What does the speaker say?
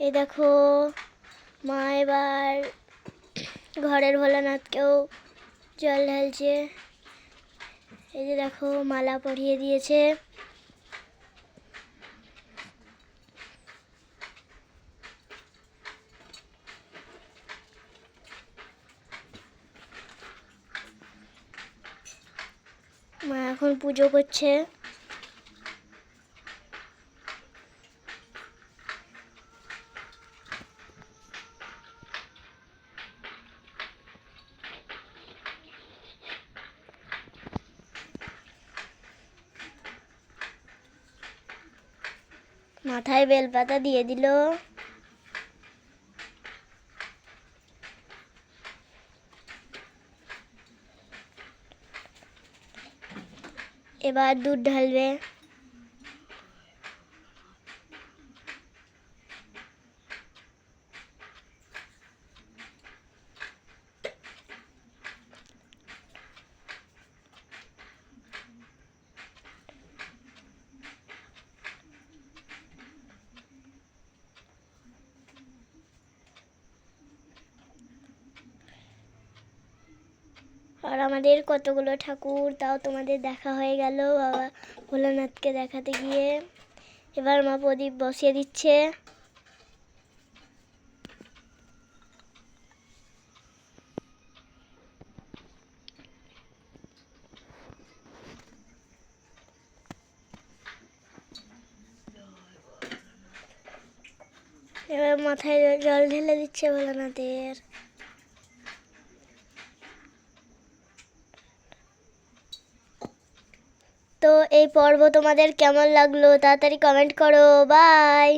এই দেখো, মা এবার ঘরের ভোলানাথকেও জল ঢালছে। এই যে দেখো, মালা পরিয়ে দিয়েছে। মা এখন পুজো করছে। মাথায় বেলপাতা দিয়ে দিল। এবার দুধ ঢালবে। আর আমাদের কতগুলো ঠাকুর, তাও তোমাদের দেখা হয়ে গেল বাবা ভোলানাথকে দেখাতে গিয়ে। এবার মা প্রদীপ বসিয়ে দিচ্ছে। এবার মাথায় জল ঢেলে দিচ্ছে ভোলানাথের। তো এই পর্ব তোমাদের কেমন লাগল তাড়াতাড়ি কমেন্ট করো বাই